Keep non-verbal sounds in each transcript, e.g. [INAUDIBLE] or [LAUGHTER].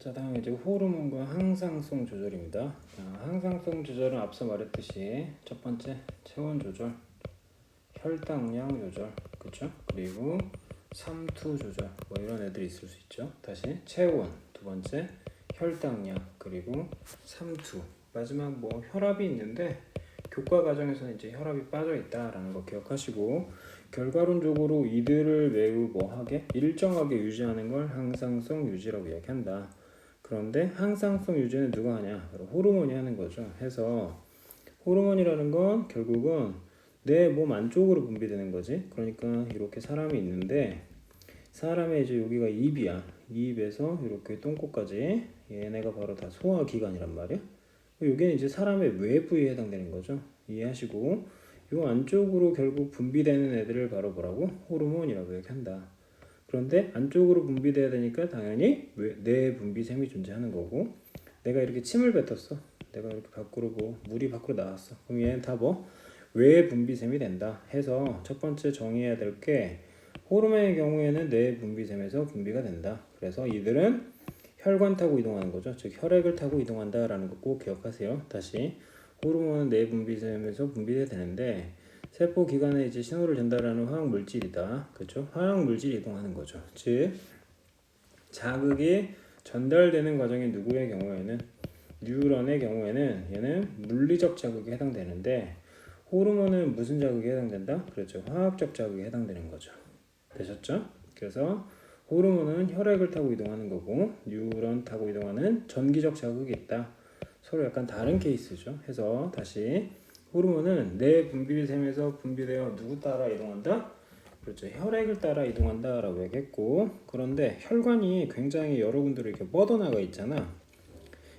자 다음 이제 호르몬과 항상성 조절입니다. 자, 항상성 조절은 앞서 말했듯이 첫 번째 체온 조절, 혈당량 조절, 그렇죠? 그리고 삼투 조절 뭐 이런 애들이 있을 수 있죠. 다시 체온 두 번째 혈당량 그리고 삼투 마지막 뭐 혈압이 있는데 교과 과정에서는 이제 혈압이 빠져 있다라는 거 기억하시고 결과론적으로 이들을 매우 뭐하게 일정하게 유지하는 걸 항상성 유지라고 이야기한다. 그런데 항상성 유지는 누가 하냐? 호르몬이 하는 거죠. 해서 호르몬이라는 건 결국은 내 몸 안쪽으로 분비되는 거지. 그러니까 이렇게 사람이 있는데 사람의 이제 여기가 입이야. 입에서 이렇게 똥꼬까지 얘네가 바로 다 소화 기관이란 말이야. 여기는 이제 사람의 외부에 해당되는 거죠. 이해하시고 요 안쪽으로 결국 분비되는 애들을 바로 뭐라고 호르몬이라고 얘기한다. 그런데 안쪽으로 분비돼야 되니까 당연히 외- 내 분비샘이 존재하는 거고 내가 이렇게 침을 뱉었어. 내가 이렇게 밖으로 뭐 물이 밖으로 나왔어. 그럼 얘는 다뭐외 분비샘이 된다. 해서 첫 번째 정의해야 될 게 호르몬의 경우에는 내 분비샘에서 분비가 된다. 그래서 이들은 혈관 타고 이동하는 거죠. 즉 혈액을 타고 이동한다라는 거 꼭 기억하세요. 다시 호르몬은 내 분비샘에서 분비돼야 되는데 세포 기관에 이제 신호를 전달하는 화학 물질이다. 그렇죠? 화학 물질이 이동하는 거죠. 즉 자극이 전달되는 과정이 누구의 경우에는 뉴런의 경우에는 얘는 물리적 자극에 해당되는데 호르몬은 무슨 자극에 해당된다? 그렇죠. 화학적 자극에 해당되는 거죠. 되셨죠? 그래서 호르몬은 혈액을 타고 이동하는 거고 뉴런 타고 이동하는 전기적 자극이 있다. 서로 약간 다른 케이스죠. 해서 다시 호르몬은 내 분비샘에서 분비되어 누구 따라 이동한다? 그렇죠. 혈액을 따라 이동한다라고 얘기했고 그런데 혈관이 굉장히 여러 군데로 이렇게 뻗어나가 있잖아.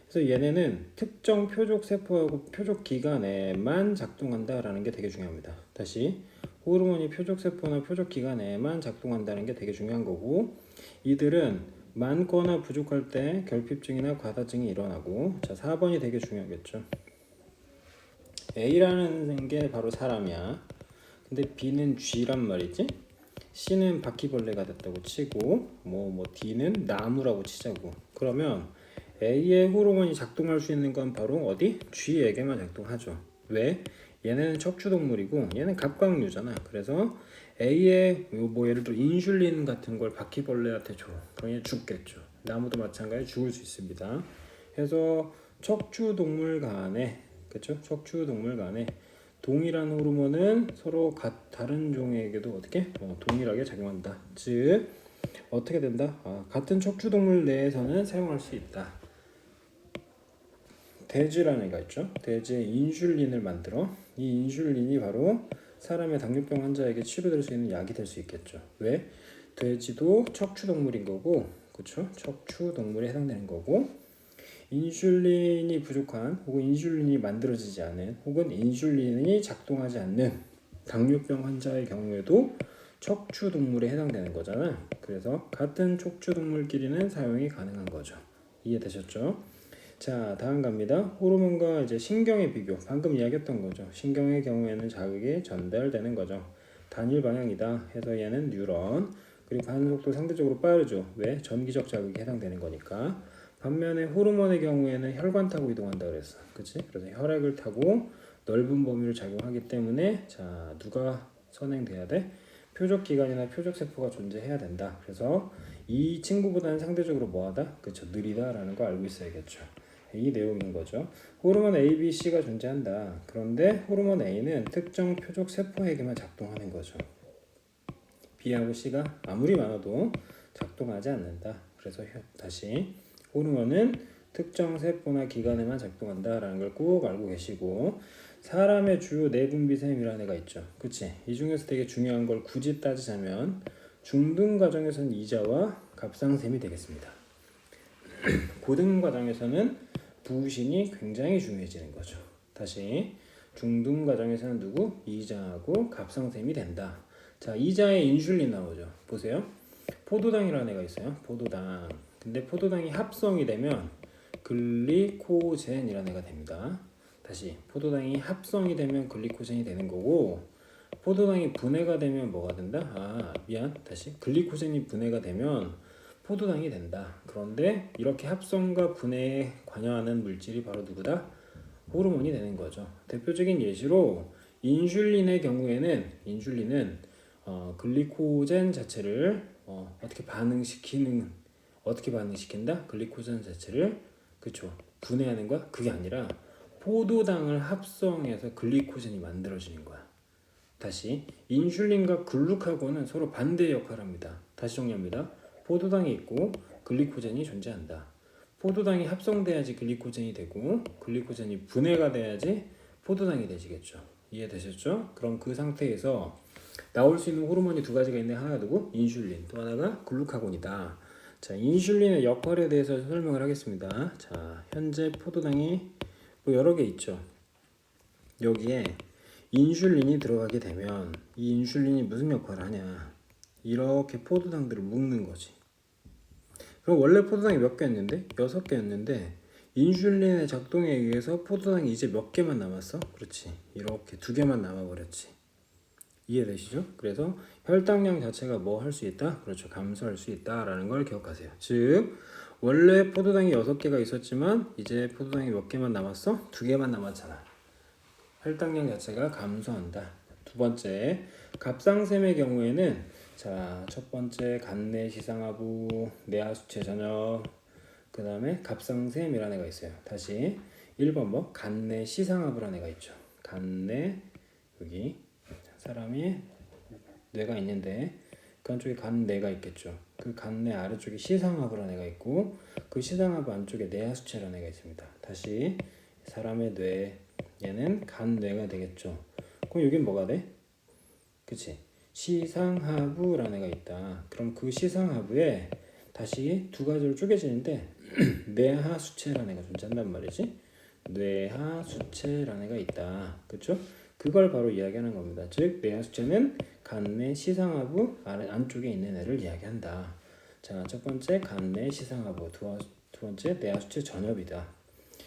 그래서 얘네는 특정 표적 세포하고 표적 기관에만 작동한다라는 게 되게 중요합니다. 다시 호르몬이 표적 세포나 표적 기관에만 작동한다는 게 되게 중요한 거고 이들은 많거나 부족할 때 결핍증이나 과다증이 일어나고 자 4번이 되게 중요하겠죠. A라는 게 바로 사람이야. 근데 B는 쥐란 말이지. C는 바퀴벌레가 됐다고 치고 뭐뭐 D는 나무라고 치자고. 그러면 A의 호르몬이 작동할 수 있는 건 바로 어디? 쥐에게만 작동하죠. 왜? 얘는 척추동물이고 얘는 갑각류잖아. 그래서 A의 뭐 예를 들어 인슐린 같은 걸 바퀴벌레한테 줘. 그럼 얘 죽겠죠. 나무도 마찬가지 죽을 수 있습니다. 그래서 척추동물 간에 그렇죠? 척추동물 간에 동일한 호르몬은 서로 가, 다른 종에게도 어떻게 어, 동일하게 작용한다. 즉 어떻게 된다? 아, 같은 척추동물 내에서는 사용할 수 있다. 돼지라는 애가 있죠. 돼지의 인슐린을 만들어 이 인슐린이 바로 사람의 당뇨병 환자에게 치료될 수 있는 약이 될 수 있겠죠. 왜? 돼지도 척추동물인 거고, 그렇죠? 척추동물에 해당되는 거고, 인슐린이 부족한 혹은 인슐린이 만들어지지 않은 혹은 인슐린이 작동하지 않는 당뇨병 환자의 경우에도 척추 동물에 해당되는 거잖아. 그래서 같은 척추 동물끼리는 사용이 가능한 거죠. 이해되셨죠? 자, 다음 갑니다. 호르몬과 이제 신경의 비교. 방금 이야기했던 거죠. 신경의 경우에는 자극이 전달되는 거죠. 단일 방향이다. 해서 얘는 뉴런. 그리고 반응 속도 상대적으로 빠르죠. 왜? 전기적 자극이 해당되는 거니까. 반면에 호르몬의 경우에는 혈관 타고 이동한다 그랬어. 그치? 그래서 혈액을 타고 넓은 범위를 작용하기 때문에 자, 누가 선행돼야 돼? 표적 기관이나 표적 세포가 존재해야 된다. 그래서 이 친구보다는 상대적으로 뭐하다? 그쵸? 느리다라는 거 알고 있어야겠죠. 이 내용인 거죠. 호르몬 A, B, C가 존재한다. 그런데 호르몬 A는 특정 표적 세포에게만 작동하는 거죠. B하고 C가 아무리 많아도 작동하지 않는다. 그래서 혀- 다시 호르몬은 특정 세포나 기관에만 작동한다라는 걸 꼭 알고 계시고 사람의 주요 내분비샘이라는 애가 있죠. 그치? 이 중에서 되게 중요한 걸 굳이 따지자면 중등 과정에서는 이자와 갑상샘이 되겠습니다. [CLEARS THROAT] 고등 과정에서는 부신이 굉장히 중요해지는 거죠. 다시 중등 과정에서는 누구? 이자하고 갑상샘이 된다. 자, 이자에 인슐린 나오죠. 보세요. 포도당이라는 애가 있어요. 포도당. 근데 포도당이 합성이 되면 글리코젠이라는 애가 됩니다. 다시 포도당이 합성이 되면 글리코젠이 되는 거고 포도당이 분해가 되면 뭐가 된다? 아 미안 다시 글리코젠이 분해가 되면 포도당이 된다. 그런데 이렇게 합성과 분해에 관여하는 물질이 바로 누구다? 호르몬이 되는 거죠. 대표적인 예시로 인슐린의 경우에는 인슐린은 어, 글리코젠 자체를 어, 어떻게 반응시키는 어떻게 반응시킨다? 글리코젠 자체를 그쵸 분해하는 거야? 그게 아니라 포도당을 합성해서 글리코젠이 만들어지는 거야. 다시 인슐린과 글루카곤은 서로 반대 역할을 합니다. 다시 정리합니다. 포도당이 있고 글리코젠이 존재한다. 포도당이 합성돼야지 글리코젠이 되고 글리코젠이 분해가 돼야지 포도당이 되시겠죠. 이해되셨죠? 그럼 그 상태에서 나올 수 있는 호르몬이 두 가지가 있는데 하나가 누구? 인슐린 또 하나가 글루카곤이다. 자, 인슐린의 역할에 대해서 설명을 하겠습니다. 자, 현재 포도당이 뭐 여러 개 있죠. 여기에 인슐린이 들어가게 되면 이 인슐린이 무슨 역할을 하냐? 이렇게 포도당들을 묶는 거지. 그럼 원래 포도당이 몇 개였는데? 여섯 개였는데 인슐린의 작동에 의해서 포도당이 이제 몇 개만 남았어? 그렇지. 이렇게 두 개만 남아 버렸지. 이해되시죠? 그래서 혈당량 자체가 뭐 할 수 있다? 그렇죠. 감소할 수 있다라는 걸 기억하세요. 즉 원래 포도당이 여섯 개가 있었지만 이제 포도당이 몇 개만 남았어? 두 개만 남았잖아. 혈당량 자체가 감소한다. 두 번째, 갑상샘의 경우에는 자, 첫 번째 간내 시상하부, 내하수체 전역, 그 다음에 갑상샘이라는 애가 있어요. 다시 1번 뭐 간내 시상하부라는 애가 있죠. 간내 여기 사람이 뇌가 있는데 그 안쪽에 간내가 있겠죠. 그 간내 아래쪽에 시상하부라는 애가 있고 그 시상하부 안쪽에 내하수체라는 애가 있습니다. 다시 사람의 뇌 얘는 간뇌가 되겠죠. 그럼 여긴 뭐가 돼? 그치? 시상하부라는 애가 있다. 그럼 그 시상하부에 다시 두 가지로 쪼개지는데 [CLEARS THROAT] 뇌하수체라는 애가 존재한단 말이지. 뇌하수체라는 애가 있다. 그쵸? 그걸 바로 이야기하는 겁니다. 즉 뇌하수체는 간내 시상하부 안쪽에 있는 애를 이야기한다. 자, 첫 번째 간내 시상하부, 두, 두 번째 뇌하수체 전엽이다.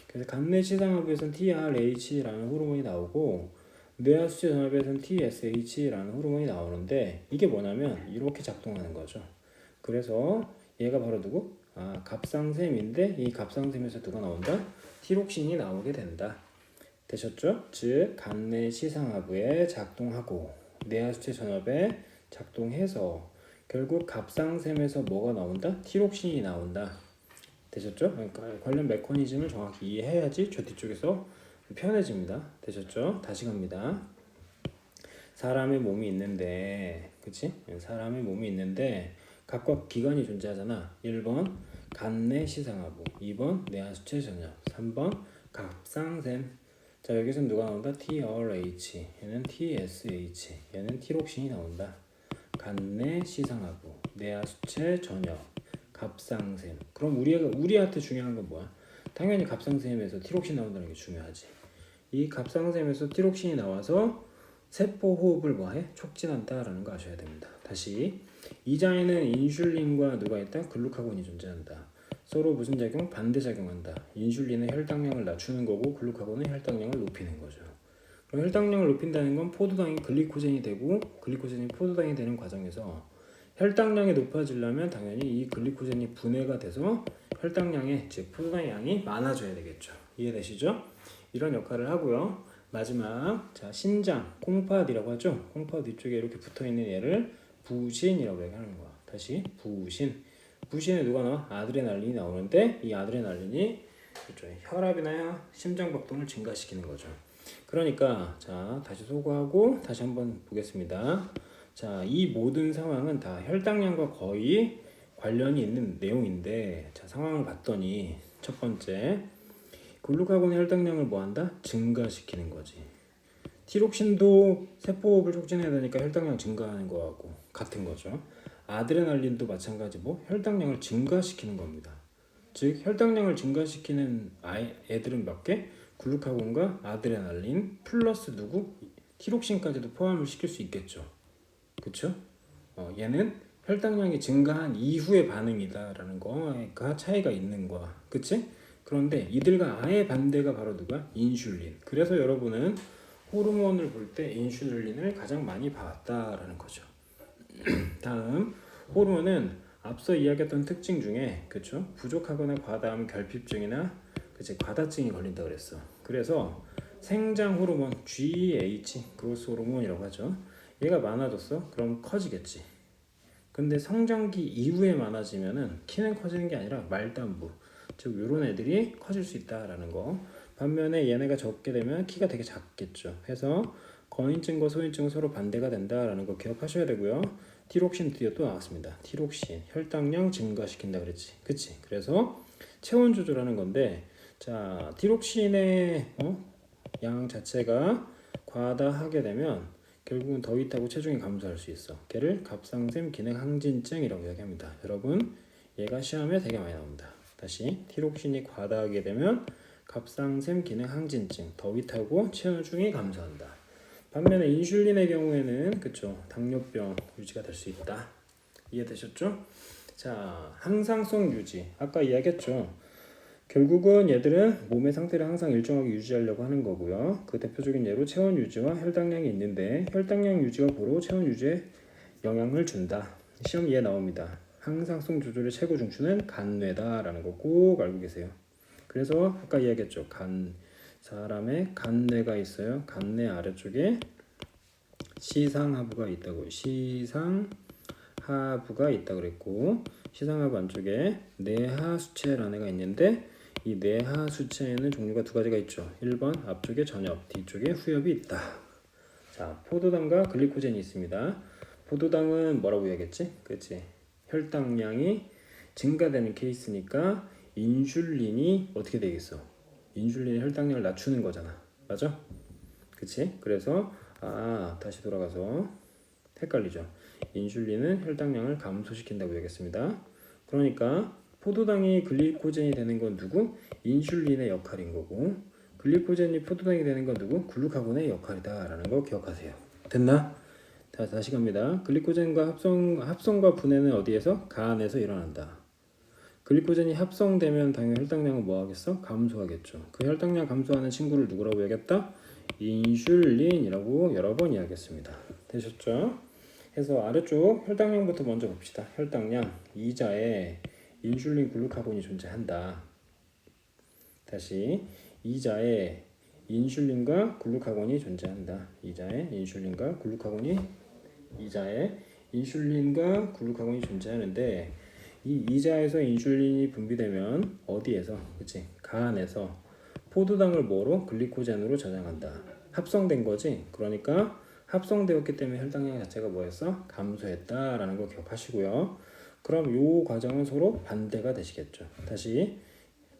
그래서 간내 시상하부에서는 TRH라는 호르몬이 나오고 뇌하수체 전엽에서는 TSH라는 호르몬이 나오는데 이게 뭐냐면 이렇게 작동하는 거죠. 그래서 얘가 바로 누구? 아, 갑상샘인데 이 갑상샘에서 누가 나온다? 티록신이 나오게 된다. 되셨죠? 즉 간내 시상하부에 작동하고 뇌하수체 전엽에 작동해서 결국 갑상샘에서 뭐가 나온다? 티록신이 나온다. 되셨죠? 그러니까 관련 메커니즘을 정확히 이해해야지 저 뒤쪽에서 편해집니다. 되셨죠? 다시 갑니다. 사람의 몸이 있는데, 그치? 사람의 몸이 있는데 각각 기관이 존재하잖아. 1번 간내 시상하부, 2번 뇌하수체 전엽, 3번 갑상샘. 자 여기서 누가 나온다? TRH, 얘는 TSH, 얘는 티록신이 나온다. 간내 시상하부, 뇌하수체 전엽, 갑상샘. 그럼 우리가 우리한테 중요한 건 뭐야? 당연히 갑상샘에서 티록신 나온다는 게 중요하지. 이 갑상샘에서 티록신이 나와서 세포 호흡을 뭐해? 촉진한다라는 거 아셔야 됩니다. 다시 이 장에는 인슐린과 누가 있다? 글루카곤이 존재한다. 서로 무슨 작용? 반대 작용한다. 인슐린은 혈당량을 낮추는 거고 글루카곤은 혈당량을 높이는 거죠. 그럼 혈당량을 높인다는 건 포도당이 글리코젠이 되고 글리코젠이 포도당이 되는 과정에서 혈당량이 높아지려면 당연히 이 글리코젠이 분해가 돼서 혈당량의 즉 포도당의 양이 많아져야 되겠죠. 이해되시죠? 이런 역할을 하고요. 마지막 자 신장 콩팥이라고 하죠. 콩팥 뒤쪽에 이렇게 붙어 있는 얘를 부신이라고 얘기하는 거야. 다시 부신. 부신에 누가 나와? 아드레날린이 나오는데 이 아드레날린이 그렇죠. 혈압이나 심장 박동을 증가시키는 거죠. 그러니까 자 다시 소거하고 다시 한번 보겠습니다. 자, 이 모든 상황은 다 혈당량과 거의 관련이 있는 내용인데 자, 상황을 봤더니 첫 번째 글루카곤의 혈당량을 뭐한다? 증가시키는 거지. 티록신도 세포호흡을 촉진해야 되니까 혈당량 증가하는 거하고 같은 거죠. 아드레날린도 마찬가지 뭐 혈당량을 증가시키는 겁니다. 즉 혈당량을 증가시키는 아이, 애들은 몇 개? 글루카곤과 아드레날린 플러스 누구? 티록신까지도 포함을 시킬 수 있겠죠. 그쵸? 어, 얘는 혈당량이 증가한 이후의 반응이다라는 거가 차이가 있는 거야. 그치? 그런데 이들과 아예 반대가 바로 누가? 인슐린. 그래서 여러분은 호르몬을 볼 때 인슐린을 가장 많이 봤다라는 거죠. [CLEARS THROAT] 다음 호르몬은 앞서 이야기했던 특징 중에 그쵸 부족하거나 과다하면 결핍증이나 그치 과다증이 걸린다 그랬어. 그래서 생장 호르몬 GH 그로스 호르몬이라고 하죠. 얘가 많아졌어. 그럼 커지겠지. 근데 성장기 이후에 많아지면은 키는 커지는 게 아니라 말단부 즉 요런 애들이 커질 수 있다라는 거. 반면에 얘네가 적게 되면 키가 되게 작겠죠. 해서 거인증과 소인증은 서로 반대가 된다라는 거 기억하셔야 되고요. 티록신 드디어 또 나왔습니다. 티록신 혈당량 증가시킨다 그랬지. 그치? 그래서 체온 조절하는 건데 자 티록신의 어? 양 자체가 과다하게 되면 결국은 더위 타고 체중이 감소할 수 있어. 걔를 갑상샘 기능 항진증이라고 이야기합니다. 여러분 얘가 시험에 되게 많이 나옵니다. 다시 티록신이 과다하게 되면 갑상샘 기능 항진증, 더위 타고 체중이 감소한다. 반면에 인슐린의 경우에는 그쵸 당뇨병 유지가 될 수 있다. 이해되셨죠? 자 항상성 유지 아까 이야기했죠. 결국은 얘들은 몸의 상태를 항상 일정하게 유지하려고 하는 거고요. 그 대표적인 예로 체온 유지와 혈당량이 있는데 혈당량 유지가 고로 체온 유지에 영향을 준다. 시험 이해 나옵니다. 항상성 조절의 최고 중추는 간뇌다라는 거 꼭 알고 계세요. 그래서 아까 이야기했죠. 간 사람의 간뇌가 있어요. 간뇌 아래쪽에 시상하부가 있다고. 시상하부가 있다 그랬고 시상하부 안쪽에 내하수체라는 애가 있는데 이 내하수체에는 종류가 두 가지가 있죠. 1번 앞쪽에 전엽, 뒤쪽에 후엽이 있다. 자, 포도당과 글리코젠이 있습니다. 포도당은 뭐라고 해야겠지? 그렇지. 혈당량이 증가되는 케이스니까 인슐린이 어떻게 되겠어? 인슐린이 혈당량을 낮추는 거잖아. 맞아? 그치? 그래서 아 다시 돌아가서 헷갈리죠. 인슐린은 혈당량을 감소시킨다고 얘기했습니다. 그러니까 포도당이 글리코젠이 되는 건 누구? 인슐린의 역할인 거고 글리코젠이 포도당이 되는 건 누구? 글루카곤의 역할이다 라는 거 기억하세요. 됐나? 자, 다시 갑니다. 글리코젠과 합성 합성과 분해는 어디에서? 간에서 일어난다. 글리코젠이 합성되면 당연히 혈당량은 뭐 하겠어? 감소하겠죠. 그 혈당량 감소하는 친구를 누구라고 얘기했다? 인슐린이라고 여러 번 이야기했습니다. 되셨죠? 해서 아래쪽 혈당량부터 먼저 봅시다. 혈당량 이자에 인슐린 글루카곤이 존재한다. 다시 이자에 인슐린과 글루카곤이 존재한다. 이자에 인슐린과 글루카곤이 이자에 인슐린과 글루카곤이 존재하는데 이 이자에서 인슐린이 분비되면 어디에서 그치? 간에서 포도당을 뭐로? 글리코젠으로 저장한다. 합성된 거지? 그러니까 합성되었기 때문에 혈당량 자체가 뭐였어? 감소했다라는 거 기억하시고요. 그럼 요 과정은 서로 반대가 되시겠죠. 다시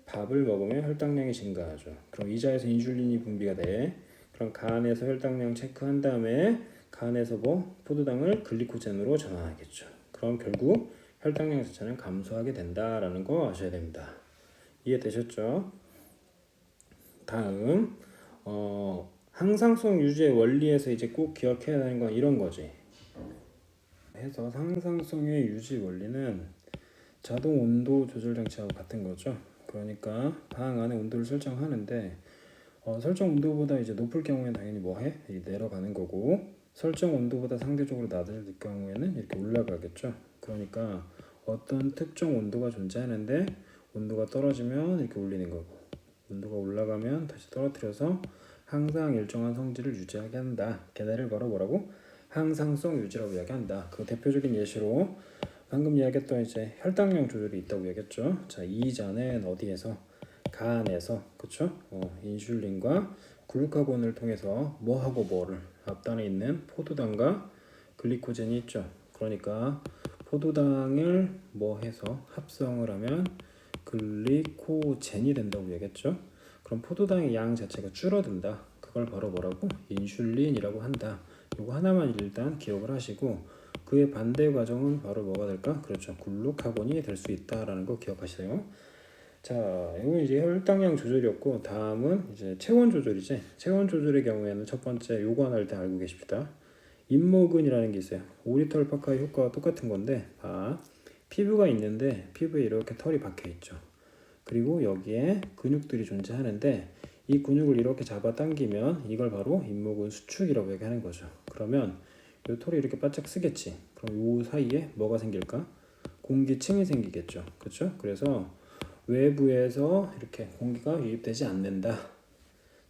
밥을 먹으면 혈당량이 증가하죠. 그럼 이자에서 인슐린이 분비가 돼. 그럼 간에서 혈당량 체크한 다음에 간에서 뭐? 포도당을 글리코젠으로 전환하겠죠. 그럼 결국 혈당량 자체는 감소하게 된다라는 거 아셔야 됩니다. 이해되셨죠? 다음 어, 항상성 유지의 원리에서 이제 꼭 기억해야 하는 건 이런 거지. 해서 항상성의 유지 원리는 자동 온도 조절 장치하고 같은 거죠. 그러니까 방 안에 온도를 설정하는데 어, 설정 온도보다 이제 높을 경우에는 당연히 뭐 해? 내려가는 거고 설정 온도보다 상대적으로 낮을 경우에는 이렇게 올라가겠죠. 그러니까 어떤 특정 온도가 존재하는데 온도가 떨어지면 이렇게 올리는 거고 온도가 올라가면 다시 떨어뜨려서 항상 일정한 성질을 유지하게 한다. 걔네를 바로 뭐라고? 항상성 유지라고 이야기한다. 그 대표적인 예시로 방금 이야기했던 이제 혈당량 조절이 있다고 얘기했죠. 자, 이 잔은 어디에서 간에서 그쵸? 어, 인슐린과 글루카곤을 통해서 뭐하고 뭐를 앞단에 있는 포도당과 글리코젠이 있죠. 그러니까 포도당을 뭐 해서 합성을 하면 글리코젠이 된다고 얘기했죠. 그럼 포도당의 양 자체가 줄어든다. 그걸 바로 뭐라고? 인슐린이라고 한다. 이거 하나만 일단 기억을 하시고 그의 반대 과정은 바로 뭐가 될까? 그렇죠. 글루카곤이 될 수 있다라는 거 기억하세요. 자, 이건 이제 혈당량 조절이었고 다음은 이제 체온 조절이지. 체온 조절의 경우에는 첫 번째 요거 하나 일단 알고 계십시다. 인모근이라는 게 있어요. 오리털 알파카의 효과가 똑같은 건데, 봐. 피부가 있는데 피부에 이렇게 털이 박혀 있죠. 그리고 여기에 근육들이 존재하는데 이 근육을 이렇게 잡아 당기면 이걸 바로 인모근 수축이라고 얘기하는 거죠. 그러면 이 털이 이렇게 바짝 쓰겠지. 그럼 요 사이에 뭐가 생길까? 공기층이 생기겠죠. 그렇죠? 그래서 외부에서 이렇게 공기가 유입되지 않는다.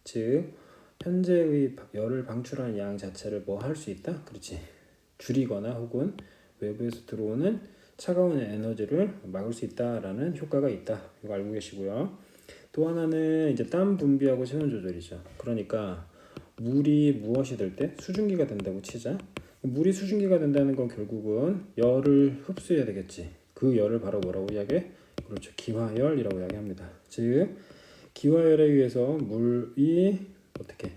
즉 현재의 열을 방출하는 양 자체를 뭐 할 수 있다? 그렇지. 줄이거나 혹은 외부에서 들어오는 차가운 에너지를 막을 수 있다라는 효과가 있다. 이거 알고 계시고요. 또 하나는 이제 땀 분비하고 체온 조절이죠. 그러니까 물이 무엇이 될 때 수증기가 된다고 치자. 물이 수증기가 된다는 건 결국은 열을 흡수해야 되겠지. 그 열을 바로 뭐라고 이야기해? 그렇죠. 기화열이라고 이야기합니다. 즉 기화열에 의해서 물이 어떻게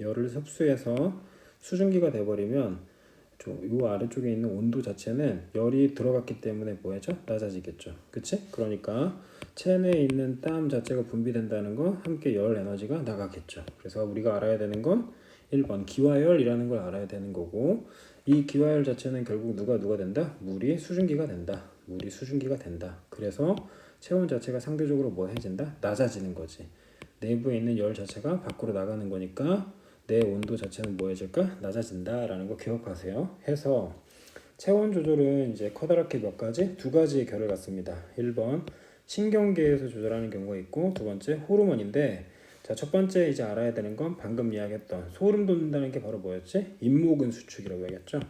열을 흡수해서 수증기가 돼버리면 요 아래쪽에 있는 온도 자체는 열이 들어갔기 때문에 뭐죠? 낮아지겠죠. 그치? 그러니까 체내에 있는 땀 자체가 분비된다는 건 함께 열 에너지가 나가겠죠. 그래서 우리가 알아야 되는 건 1번 기화열이라는 걸 알아야 되는 거고 이 기화열 자체는 결국 누가 누가 된다? 물이 수증기가 된다. 물이 수증기가 된다. 그래서 체온 자체가 상대적으로 뭐 해진다? 낮아지는 거지. 내부에 있는 열 자체가 밖으로 나가는 거니까 내 온도 자체는 뭐해질까? 낮아진다라는 거 기억하세요. 해서 체온 조절은 이제 커다랗게 몇 가지? 두 가지의 결을 갖습니다. 1번 신경계에서 조절하는 경우가 있고 두 번째 호르몬인데 자, 첫 번째 이제 알아야 되는 건 방금 이야기했던 소름 돋는다는 게 바로 뭐였지? 잇모근 수축이라고 얘기했죠.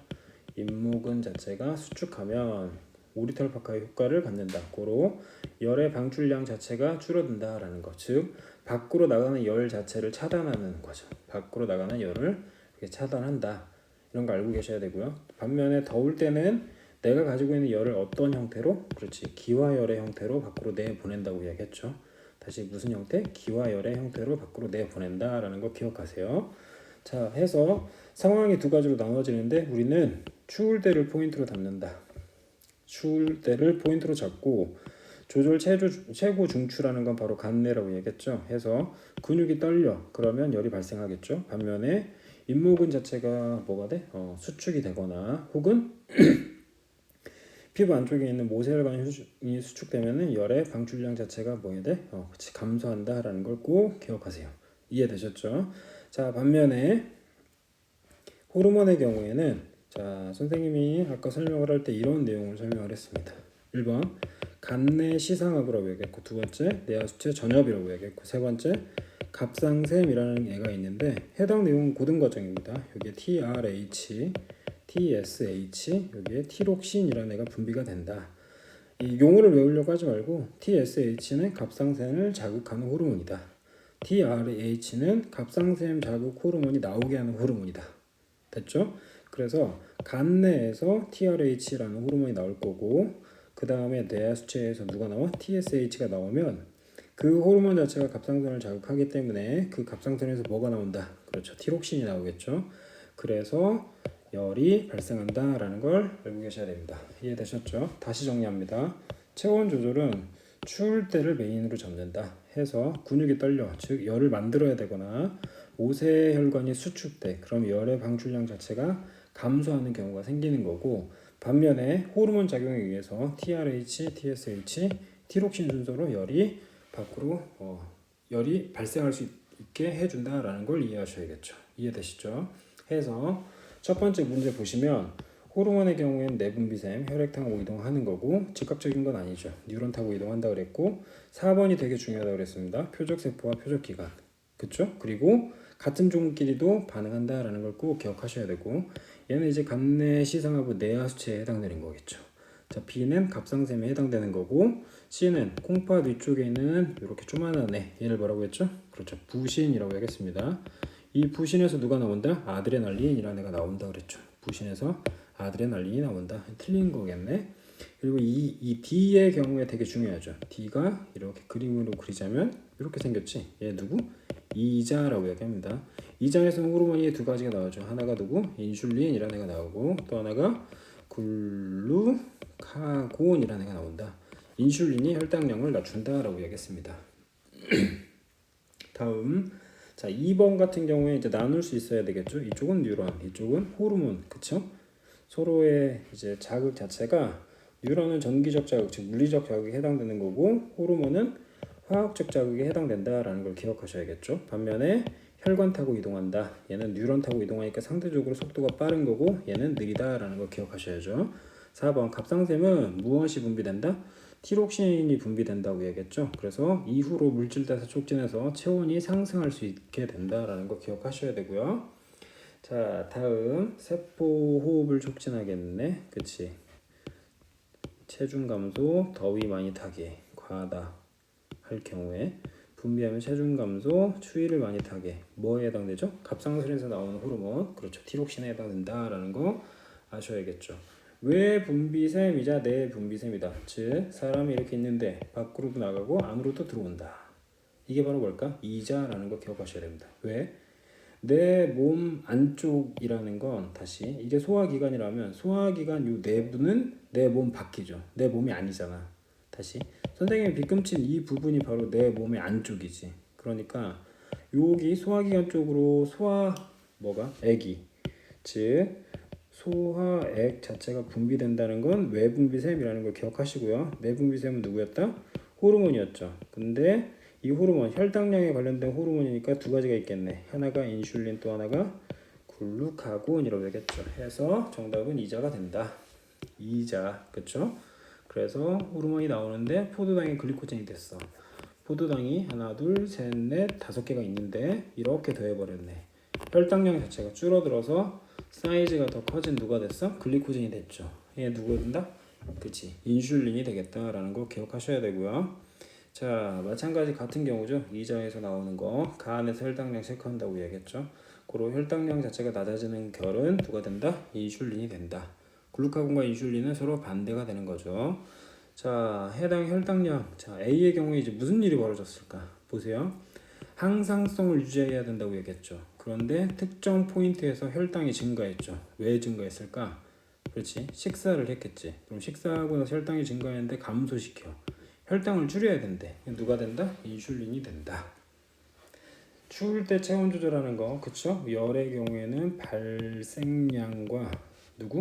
잇모근 자체가 수축하면 오리털 파카의 효과를 갖는다. 고로 열의 방출량 자체가 줄어든다라는 것. 즉 밖으로 나가는 열 자체를 차단하는 거죠. 밖으로 나가는 열을 차단한다. 이런 거 알고 계셔야 되고요. 반면에 더울 때는 내가 가지고 있는 열을 어떤 형태로? 그렇지. 기화열의 형태로 밖으로 내보낸다고 이야기했죠. 다시 무슨 형태? 기화열의 형태로 밖으로 내보낸다라는 거 기억하세요. 자, 해서 상황이 두 가지로 나눠지는데 우리는 추울 때를 포인트로 잡는다. 추울 때를 포인트로 잡고 조절 최조, 최고 중추라는 건 바로 간내라고 얘기했죠. 해서 근육이 떨려 그러면 열이 발생하겠죠. 반면에 잇모근 자체가 뭐가 돼? 어, 수축이 되거나 혹은 [CLEARS THROAT] 피부 안쪽에 있는 모세혈관이 수축, 수축되면은 열의 방출량 자체가 뭐야 돼? 어, 그치 감소한다라는 걸 꼭 기억하세요. 이해되셨죠? 자 반면에 호르몬의 경우에는 자 선생님이 아까 설명을 할 때 이런 내용을 설명을 했습니다. 1번 간내 시상하부라고 얘기했고 두 번째 내하수체 전엽이라고 얘기했고 세 번째 갑상샘이라는 애가 있는데 해당 내용은 고등과정입니다. 여기에 TRH, TSH, 여기에 티록신이라는 애가 분비가 된다. 이 용어를 외우려고 하지 말고 TSH는 갑상샘을 자극하는 호르몬이다. TRH는 갑상샘 자극 호르몬이 나오게 하는 호르몬이다. 됐죠? 그래서 간 내에서 TRH라는 호르몬이 나올 거고 그 다음에 뇌하 수체에서 누가 나와? TSH가 나오면 그 호르몬 자체가 갑상선을 자극하기 때문에 그 갑상선에서 뭐가 나온다? 그렇죠. 티록신이 나오겠죠. 그래서 열이 발생한다라는 걸 알고 계셔야 됩니다. 이해되셨죠? 다시 정리합니다. 체온 조절은 추울 때를 메인으로 잡는다 해서 근육이 떨려 즉 열을 만들어야 되거나 모세혈관이 수축돼 그럼 열의 방출량 자체가 감소하는 경우가 생기는 거고 반면에 호르몬 작용에 의해서 TRH, TSH, 티록신 순서로 열이 밖으로 어, 열이 발생할 수 있게 해준다라는 걸 이해하셔야겠죠. 이해되시죠? 해서 첫 번째 문제 보시면 호르몬의 경우에는 내분비샘, 혈액 타고 이동하는 거고 즉각적인 건 아니죠. 뉴런 타고 이동한다 그랬고 4번이 되게 중요하다 그랬습니다. 표적 세포와 표적 기관. 그쵸? 그리고 같은 종끼리도 반응한다라는 걸 꼭 기억하셔야 되고 얘는 이제 간내 시상하부 내하수체에 해당되는 거겠죠. 자, B는 갑상샘에 해당되는 거고 C는 콩팥 위쪽에 있는 이렇게 조만한 애 얘를 뭐라고 했죠? 그렇죠. 부신이라고 하겠습니다. 이 부신에서 누가 나온다? 아드레날린이라는 애가 나온다 그랬죠. 부신에서 아드레날린이 나온다. 틀린 거겠네. 그리고 이, 이 D의 경우에 되게 중요하죠. D가 이렇게 그림으로 그리자면 이렇게 생겼지. 얘 누구? 이자라고 얘기합니다. 이장에서는 호르몬이 두 가지가 나오죠. 하나가 누구? 인슐린이라는 애가 나오고 또 하나가 글루카곤이라는 애가 나온다. 인슐린이 혈당량을 낮춘다라고 얘기했습니다. [CLEARS THROAT] 다음 자 2번 같은 경우에 이제 나눌 수 있어야 되겠죠. 이쪽은 뉴런, 이쪽은 호르몬, 그쵸? 서로의 이제 자극 자체가 뉴런은 전기적 자극, 즉 물리적 자극에 해당되는 거고 호르몬은 화학적 자극에 해당된다라는 걸 기억하셔야겠죠. 반면에 혈관 타고 이동한다. 얘는 뉴런 타고 이동하니까 상대적으로 속도가 빠른 거고 얘는 느리다라는 걸 기억하셔야죠. 4번 갑상샘은 무엇이 분비된다? 티록신이 분비된다고 얘기했죠. 그래서 이후로 물질 대사 촉진해서 체온이 상승할 수 있게 된다라는 거 기억하셔야 되고요. 자, 다음 세포 호흡을 촉진하겠네. 그치? 체중 감소, 더위 많이 타게, 과하다 할 경우에 분비하면 체중 감소, 추위를 많이 타게 뭐에 해당되죠? 갑상선에서 나오는 호르몬, 그렇죠. 티록신에 해당된다라는 거 아셔야겠죠. 왜 분비샘이자 내 분비샘이다. 즉 사람이 이렇게 있는데 밖으로도 나가고 안으로도 들어온다. 이게 바로 뭘까? 이자라는 거 기억하셔야 됩니다. 왜? 내 몸 안쪽이라는 건 다시 이게 소화기관이라면 소화기관 요 내부는 내 몸 밖이죠. 내 몸이 아니잖아. 다시 선생님이 뒤꿈친 이 부분이 바로 내 몸의 안쪽이지. 그러니까 여기 소화기관 쪽으로 소화 뭐가 액이 즉 소화액 자체가 분비된다는 건 외분비샘이라는 걸 기억하시고요. 내분비샘은 누구였다? 호르몬이었죠. 근데 이 호르몬 혈당량에 관련된 호르몬이니까 두 가지가 있겠네. 하나가 인슐린 또 하나가 글루카곤이라고 얘기했죠. 해서 정답은 이자가 된다. 이자 그렇죠? 그래서 호르몬이 나오는데 포도당이 글리코젠이 됐어. 포도당이 하나 둘 셋 넷 다섯 개가 있는데 이렇게 더해버렸네. 혈당량 자체가 줄어들어서 사이즈가 더 커진 누가 됐어? 글리코젠이 됐죠. 얘 누구가 된다? 그치 인슐린이 되겠다라는 거 기억하셔야 되고요. 자 마찬가지 같은 경우죠. 이자에서 나오는 거 간에서 혈당량 체크한다고 얘기했죠. 고로 혈당량 자체가 낮아지는 결은 누가 된다? 인슐린이 된다. 글루카곤과 인슐린은 서로 반대가 되는 거죠. 자 해당 혈당량 자 A의 경우에 이제 무슨 일이 벌어졌을까? 보세요. 항상성을 유지해야 된다고 얘기했죠. 그런데 특정 포인트에서 혈당이 증가했죠. 왜 증가했을까? 그렇지. 식사를 했겠지. 그럼 식사하고 나서 혈당이 증가했는데 감소시켜. 혈당을 줄여야 된대. 누가 된다? 인슐린이 된다. 추울 때 체온 조절하는 거, 그쵸? 열의 경우에는 발생량과 누구?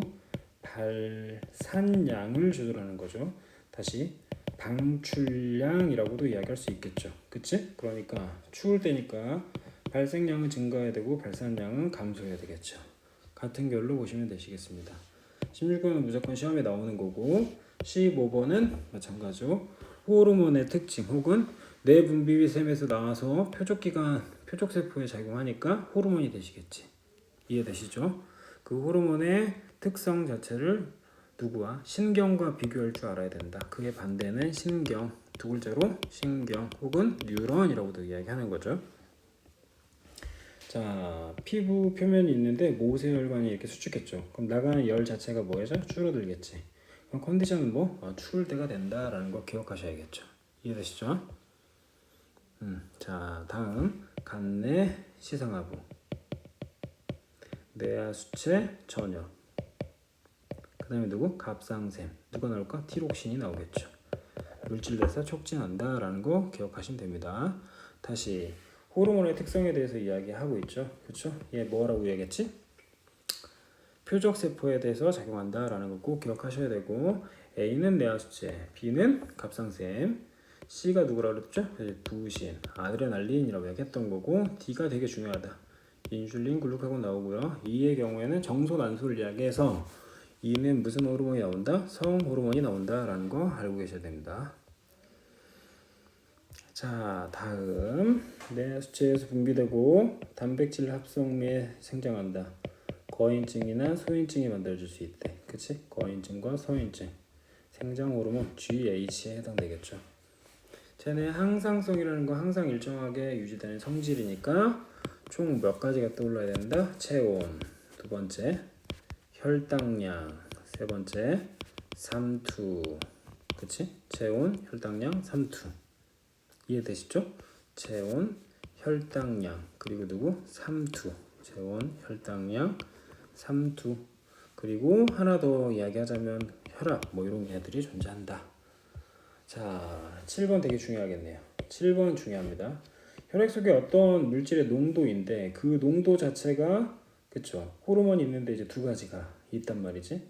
발산량을 조절하는 거죠. 다시 방출량이라고도 이야기할 수 있겠죠. 그치? 그러니까 추울 때니까 발생량은 증가해야 되고 발산량은 감소해야 되겠죠. 같은 결로 보시면 되시겠습니다. 16번은 무조건 시험에 나오는 거고 15번은 마찬가지로 호르몬의 특징 혹은 내분비샘에서 나와서 표적기관 표적세포에 작용하니까 호르몬이 되시겠지. 이해되시죠? 그 호르몬의 특성 자체를 누구와 신경과 비교할 줄 알아야 된다. 그의 반대는 신경 두 글자로 신경 혹은 뉴런이라고도 이야기하는 거죠. 자, 피부 표면이 있는데 모세혈관이 이렇게 수축했죠. 그럼 나가는 열 자체가 뭐죠? 줄어들겠지. 그럼 컨디션은 뭐? 어, 추울 때가 된다라는 거 기억하셔야겠죠. 이해되시죠? 음, 자, 다음 간내 시상하부 뇌하 수체 전혀 그 다음에 누구? 갑상샘 누가 나올까? 티록신이 나오겠죠. 물질 대사 촉진한다 라는 거 기억하시면 됩니다. 다시 호르몬의 특성에 대해서 이야기하고 있죠. 그렇죠? 얘 뭐라고 얘기했지? 표적 세포에 대해서 작용한다 라는 거꼭 기억하셔야 되고 A는 뇌하수체, B는 갑상샘, C가 누구라 그랬죠? 부신, 아드레날린이라고 얘기했던 거고 D가 되게 중요하다. 인슐린, 글루카곤 나오고요. E의 경우에는 정소 난소를 이야기해서 E는 무슨 호르몬이 나온다? 성 호르몬이 나온다라는 거 알고 계셔야 됩니다. 자, 다음 뇌 수체에서 분비되고 단백질 합성에 생장한다. 거인증이나 소인증이 만들어질 수 있대. 그치? 거인증과 소인증. 생장 호르몬 GH에 해당되겠죠. 쟤네 항상성이라는 거 항상 일정하게 유지되는 성질이니까 총 몇 가지가 떠올라야 된다. 체온 두 번째, 혈당량 세 번째, 삼투 그치? 체온, 혈당량, 삼투 이해되시죠? 체온, 혈당량 그리고 누구? 삼투 체온, 혈당량, 삼투 그리고 하나 더 이야기하자면 혈압 뭐 이런 애들이 존재한다. 자, 7번 되게 중요하겠네요. 7번 중요합니다. 혈액 속에 어떤 물질의 농도인데 그 농도 자체가 그쵸 호르몬이 있는데 이제 두 가지가 있단 말이지.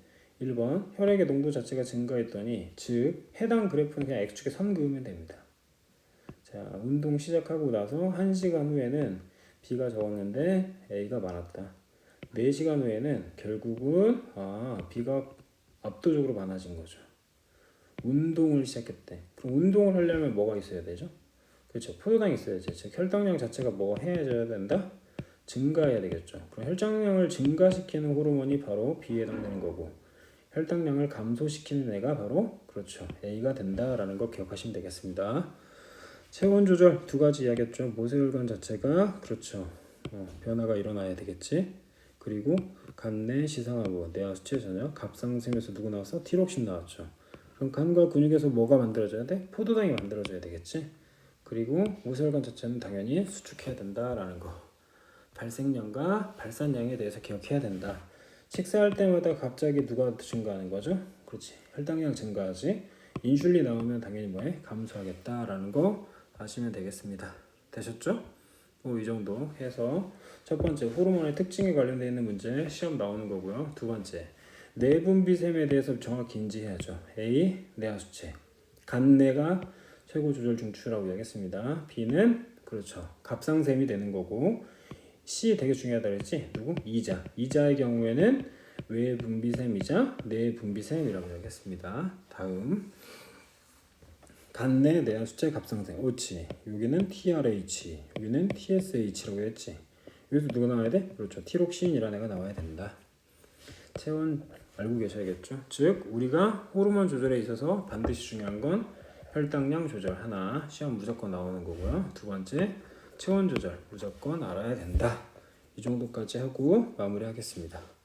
1번 혈액의 농도 자체가 증가했더니 즉 해당 그래프는 그냥 x축에 선 그으면 됩니다. 자, 운동 시작하고 나서 1시간 후에는 B가 적었는데 A가 많았다. 4시간 후에는 결국은 아, B가 압도적으로 많아진 거죠. 운동을 시작했대. 그럼 운동을 하려면 뭐가 있어야 되죠? 그렇죠. 포도당이 있어야지. 즉 혈당량 자체가 뭐 해줘야 된다? 증가해야 되겠죠. 그럼 혈당량을 증가시키는 호르몬이 바로 B에 해당되는 거고 혈당량을 감소시키는 애가 바로 그렇죠. A가 된다라는 거 기억하시면 되겠습니다. 체온 조절 두 가지 이야기했죠. 모세혈관 자체가 그렇죠. 어, 변화가 일어나야 되겠지. 그리고 간내 시상하고 뇌하 수치 전혀 갑상샘에서 누구 나왔어? 티록신 나왔죠. 그럼 간과 근육에서 뭐가 만들어져야 돼? 포도당이 만들어져야 되겠지. 그리고 모세혈관 자체는 당연히 수축해야 된다라는 거. 발생량과 발산량에 대해서 기억해야 된다. 식사할 때마다 갑자기 누가 증가하는 거죠? 그렇지. 혈당량 증가하지. 인슐린 나오면 당연히 뭐해? 감소하겠다라는 거 아시면 되겠습니다. 되셨죠? 뭐 이 정도 해서 첫 번째 호르몬의 특징에 관련되어 있는 문제 시험 나오는 거고요. 두 번째 내분비샘에 대해서 정확히 인지해야죠. A 내하수체 간내가 최고 조절 중추라고 이야기했습니다. B는 그렇죠 갑상샘이 되는 거고 C 되게 중요하다 그랬지 누구 이자 이자의 경우에는 외분비샘이자 내분비샘이라고 이야기했습니다. 다음 간내 내하수체 갑상샘 옳지 여기는 TRH 여기는 TSH라고 했지 여기서 누가 나와야 돼? 그렇죠 티록신이라는 애가 나와야 된다. 체온 알고 계셔야겠죠. 즉 우리가 호르몬 조절에 있어서 반드시 중요한 건 혈당량 조절 하나 시험 무조건 나오는 거고요. 두 번째 체온 조절 무조건 알아야 된다. 이 정도까지 하고 마무리하겠습니다.